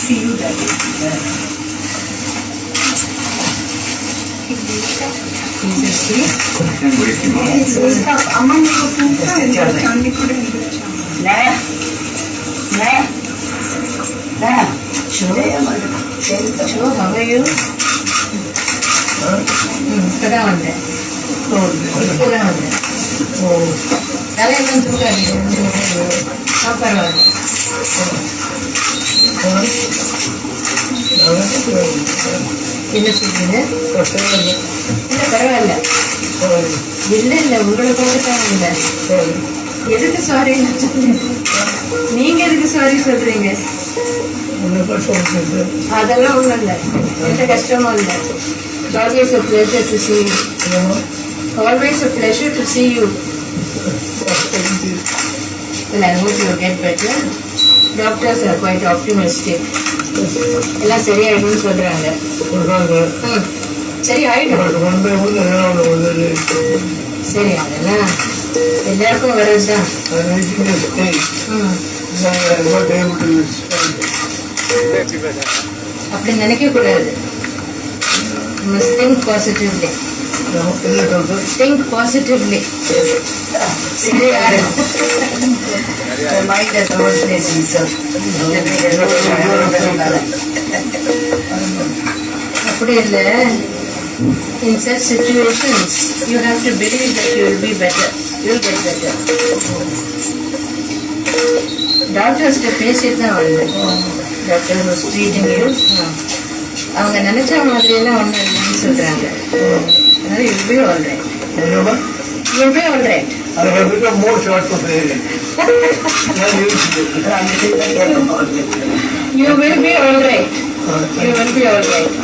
See you daddy. అమ్మ నీకు ஓ தலையெல்லாம் சொல்லாது பரவாயில்ல என்ன சொல்றீங்க இல்லை பரவாயில்ல இல்லை இல்லை உங்களை போகத்தான் இல்லை எதுக்கு சாரி நீங்க எதுக்கு சாரி சொல்றீங்க அதெல்லாம் ஒன்றும் இல்லை. எந்த கஷ்டமும் இல்லை. சாரியை சொல்றது pleasure to see you always a pleasure to see you well I hope you'll get better doctors are quite optimistic எல்லாம் சரியாயிடும்னு சொல்றாங்க ம் சரி ஆயிடும் சரி அதெல்லாம் எல்லாருக்கும் வர்றதுதான் ம் அப்படி நினைக்க கூடாது must think positively think positively சரி ஆயிடும் The mind has no place in self. அப்படி இல்லை in such situations you have to believe that you will be better you will get better டாக்டர்ஸ்கிட்ட பேசிட்டு தான் வந்தேன் டாக்டர் வாஸ் ட்ரீட்டிங் யூ அவங்க நினைச்ச மாதிரியெல்லாம் ஒன்றும் இல்லைன்னு சொல்றாங்க you'll be all right. You'll be all right. I have become more short for you will be all right. You will be all right.